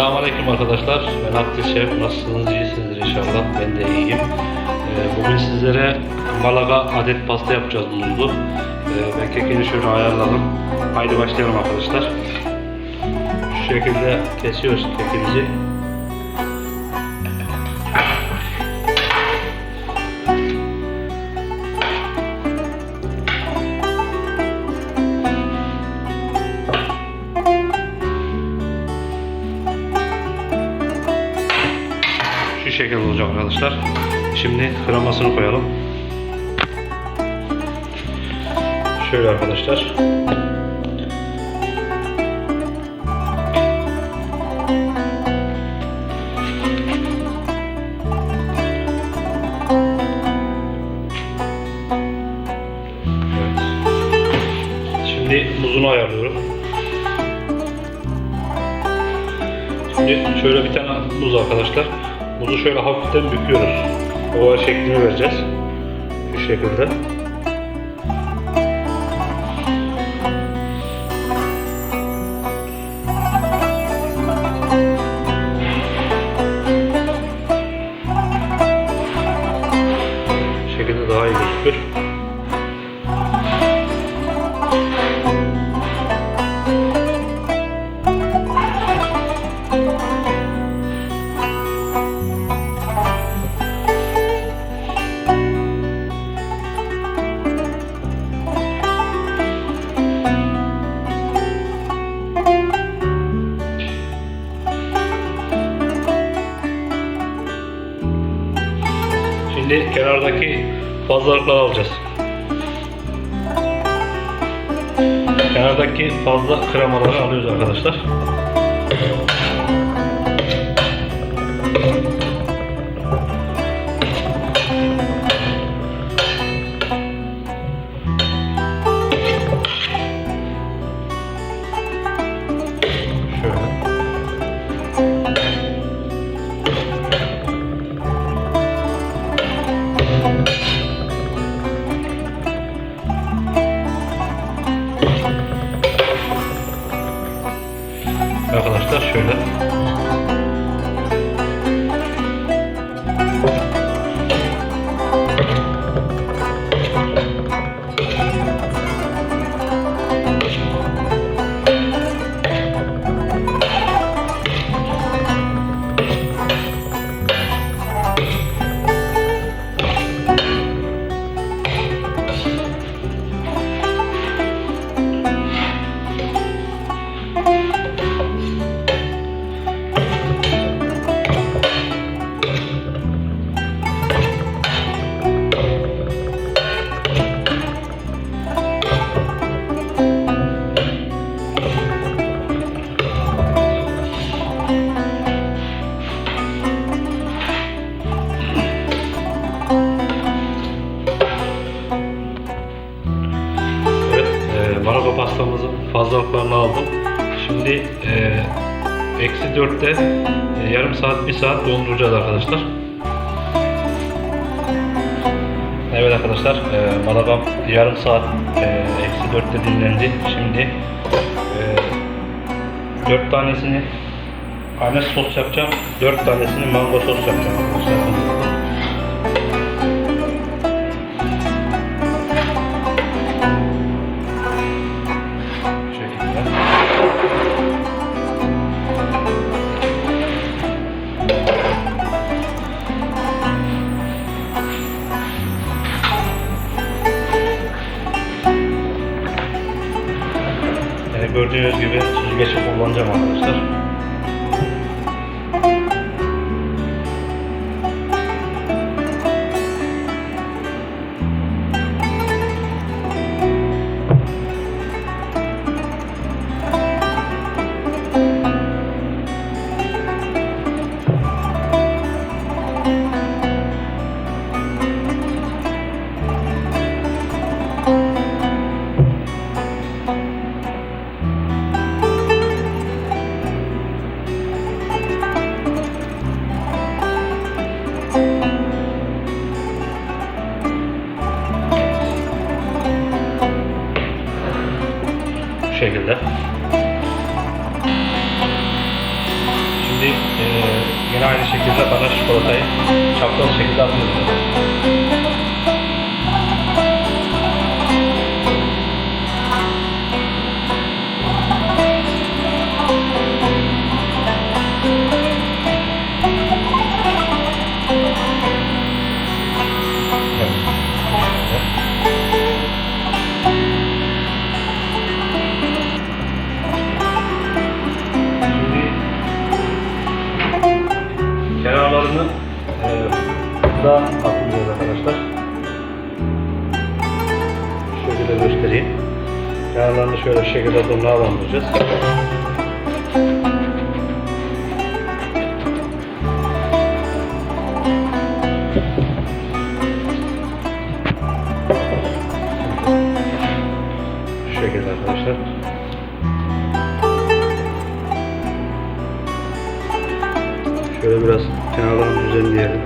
Selamünaleyküm arkadaşlar. Ben Abdül Şef. Nasılsınız? İyisinizdir inşallah. Ben de iyiyim. Ee, bugün sizlere Malaga adet pasta yapacağız muzlu. Ee, ben kekini şöyle ayarladım. Haydi başlayalım arkadaşlar. Şu şekilde kesiyoruz kekimizi. Arkadaşlar. Şimdi kremasını koyalım. Şöyle arkadaşlar. Şimdi muzunu ayarlıyorum. Şimdi şöyle bir tane muz arkadaşlar. Muzu şöyle hafiften büküyoruz. Oval şeklini vereceğiz. Şu şekilde. Kenardaki fazlalıkları alacağız. Kenardaki fazla kremaları alıyoruz arkadaşlar. 4'te e, yarım saat, bir saat donduracağız arkadaşlar. Evet arkadaşlar, e, Malagam yarım saat e, eksi 4'te dinlendi. Şimdi e, 4 tanesini anne sos yapacağım, 4 tanesini mango sos yapacağım arkadaşlar. Süzgeci kullanacağım şekilde. Şimdi e, yine aynı şekilde bana çikolatayı çapraz şekilde atıyoruz. E, da atacağız arkadaşlar. Şöyle göstereyim. Kenarlarını şöyle şekilde donluğa bandıracağız. Şu şekilde arkadaşlar. Şöyle biraz kenarlarını düzenleyelim.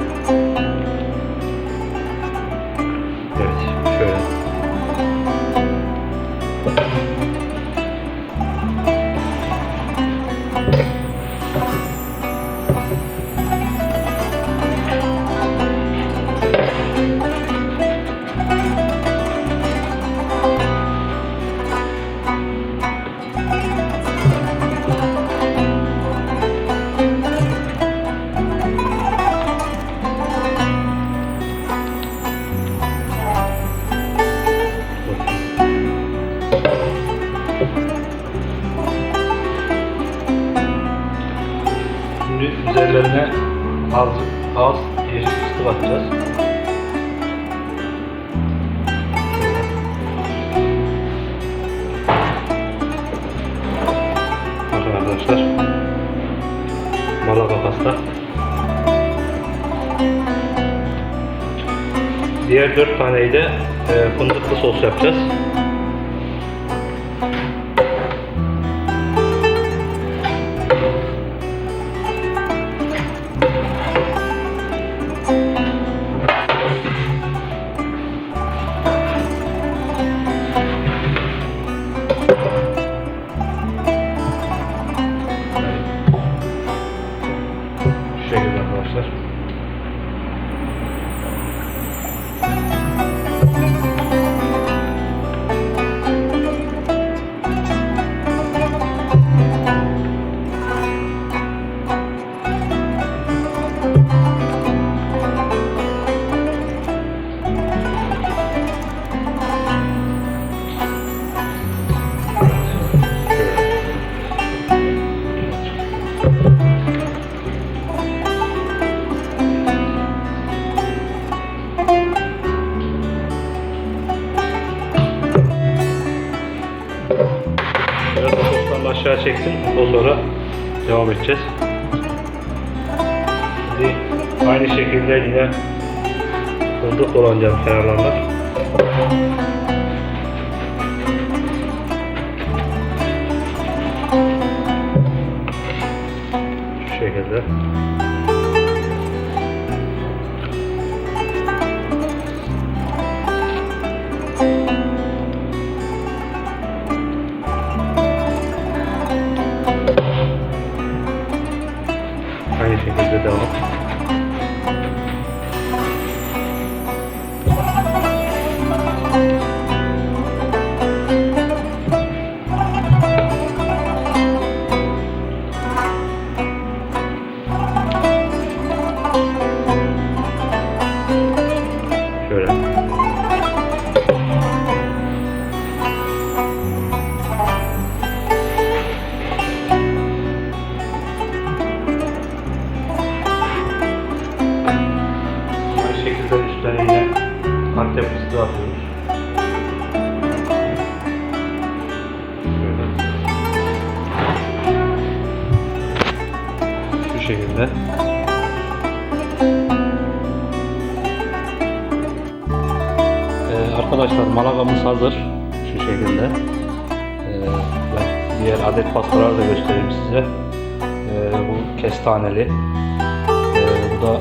Pasta. Diğer dört taneyi de e, fındıklı sos yapacağız. Şekilde arkadaşlar. Biraz da soslarını aşağı çeksin. O sonra devam edeceğiz. Şimdi aynı şekilde yine fındık dolanacağım kenarlarına. Şu şekilde. Aynı şekilde şekilde. Ee, arkadaşlar malagamız hazır. Şu şekilde. Ee, diğer adet pastaları da göstereyim size. Ee, bu kestaneli. Ee, bu da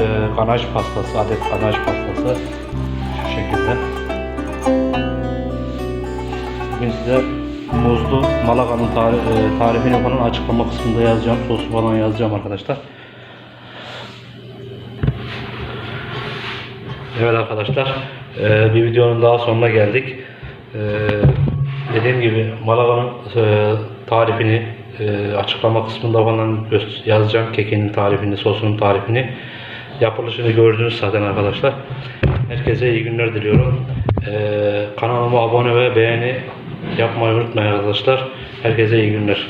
e, ganaj pastası, adet ganaj pastası. Şu şekilde. Bugün size muzlu Malaga'nın tari- e, tarifini falan açıklama kısmında yazacağım. Sosu falan yazacağım arkadaşlar. Evet arkadaşlar, e, bir videonun daha sonuna geldik. E, dediğim gibi Malaga'nın tarifini açıklama kısmında falan yazacağım. Kekenin tarifini, sosunun tarifini. Yapılışını gördünüz zaten arkadaşlar. Herkese iyi günler diliyorum. E, kanalıma abone ve beğeni yapmayı unutmayın arkadaşlar. Herkese iyi günler.